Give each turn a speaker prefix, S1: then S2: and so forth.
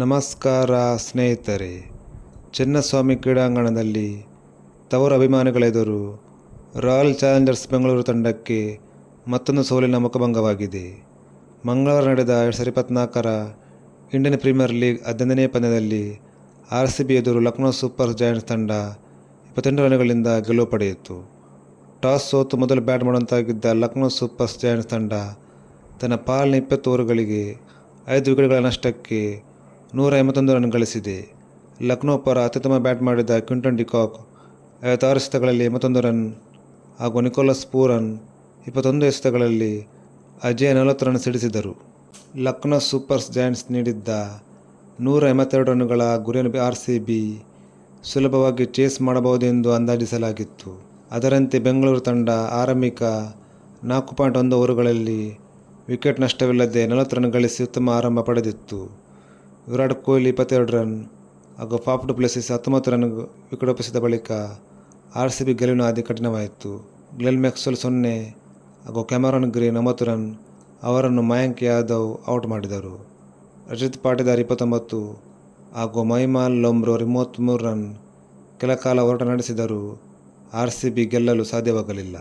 S1: ನಮಸ್ಕಾರ ಸ್ನೇಹಿತರೆ. ಚಿನ್ನಸ್ವಾಮಿ ಕ್ರೀಡಾಂಗಣದಲ್ಲಿ ತವರು ಅಭಿಮಾನಿಗಳೆದುರು ರಾಯಲ್ ಚಾಲೆಂಜರ್ಸ್ ಬೆಂಗಳೂರು ತಂಡಕ್ಕೆ ಮತ್ತೊಂದು ಸೋಲಿನ ಮುಖಭಂಗವಾಗಿದೆ. ಮಂಗಳವಾರ ನಡೆದ ಎರಡು ಸಾವಿರದ ಇಪ್ಪತ್ತ್ನಾಲ್ಕರ ಇಂಡಿಯನ್ ಪ್ರೀಮಿಯರ್ ಲೀಗ್ ಹದಿನೈದನೇ ಪಂದ್ಯದಲ್ಲಿ ಆರ್ ಸಿ ಬಿ ಎದುರು ಲಕ್ನೋ ಸೂಪರ್ ಜಾಯಿಂಟ್ಸ್ ತಂಡ ಇಪ್ಪತ್ತೆಂಟು ರನ್ಗಳಿಂದ ಗೆಲುವು ಪಡೆಯಿತು. ಟಾಸ್ ಸೋತು ಮೊದಲು ಬ್ಯಾಟ್ ಮಾಡುವಂತಾಗಿದ್ದ ಲಕ್ನೋ ಸೂಪರ್ಸ್ ಜಾಯಿಂಟ್ಸ್ ತಂಡ ತನ್ನ ಪಾಲಿನ ಇಪ್ಪತ್ತು ಓವರ್ಗಳಿಗೆ ಐದು ವಿಕೆಟ್ಗಳ ನಷ್ಟಕ್ಕೆ ನೂರ ಎಂಬತ್ತೊಂದು ರನ್ ಗಳಿಸಿದೆ. ಲಕ್ನೋ ಪರ ಅತ್ಯುತ್ತಮ ಬ್ಯಾಟ್ ಮಾಡಿದ ಕ್ವಿಂಟನ್ ಡಿಕಾಕ್ ಐವತ್ತಾರು ಎಸೆತಗಳಲ್ಲಿ ಎಂಬತ್ತೊಂದು ರನ್ ಹಾಗೂ ನಿಕೋಲಸ್ ಪೂರನ್ ಇಪ್ಪತ್ತೊಂದು ಎಸೆತಗಳಲ್ಲಿ ಅಜಯ್ ನಲವತ್ತು ರನ್ ಸಿಡಿಸಿದರು. ಲಕ್ನೋ ಸೂಪರ್ಸ್ ಜಾಯಿಂಟ್ಸ್ ನೀಡಿದ್ದ ನೂರ ಎಂಬತ್ತೆರಡು ರನ್ಗಳ ಗುರಿಯನ್ನು ಆರ್ ಸಿ ಬಿ ಸುಲಭವಾಗಿ ಚೇಸ್ ಮಾಡಬಹುದೆಂದು ಅಂದಾಜಿಸಲಾಗಿತ್ತು. ಅದರಂತೆ ಬೆಂಗಳೂರು ತಂಡ ಆರಂಭಿಕ ನಾಲ್ಕು ಪಾಯಿಂಟ್ ಒಂದು ಓವರುಗಳಲ್ಲಿ ವಿಕೆಟ್ ನಷ್ಟವಿಲ್ಲದೆ ನಲವತ್ತು ರನ್ ಗಳಿಸಿ ಉತ್ತಮ ಆರಂಭ ಪಡೆದಿತ್ತು. ವಿರಾಟ್ ಕೊಹ್ಲಿ ಇಪ್ಪತ್ತೆರಡು ರನ್ ಹಾಗೂ ಫಾಫ್ ಡು ಪ್ಲೆಸಿಸ್ ಹತ್ತೊಂಬತ್ತು ರನ್ ವಿಕೆಟೊಪ್ಪಿಸಿದ ಬಳಿಕ ಆರ್ ಸಿ ಬಿ ಗೆಲುವಿನ ಹಾದಿ ಕಠಿಣವಾಯಿತು. ಗ್ಲೆನ್ ಮ್ಯಾಕ್ಸ್ವೆಲ್ ಸೊನ್ನೆ ಹಾಗೂ ಕ್ಯಾಮರಾನ್ ಗ್ರೀನ್ ಒಂಬತ್ತು ರನ್ ಅವರನ್ನು ಮಯಾಂಕ್ ಯಾದವ್ ಔಟ್ ಮಾಡಿದರು. ರಜಿತ್ ಪಾಟಿದಾರ್ ಇಪ್ಪತ್ತೊಂಬತ್ತು ಹಾಗೂ ಮೈಮಾಲ್ ಲೊಂಬ್ರೋ ಮೂವತ್ತ್ಮೂರು ರನ್ ಕೆಲ ಕಾಲ ಹೋರಾಟ ನಡೆಸಿದರೂ ಆರ್ ಸಿ ಬಿ ಗೆಲ್ಲಲು ಸಾಧ್ಯವಾಗಲಿಲ್ಲ.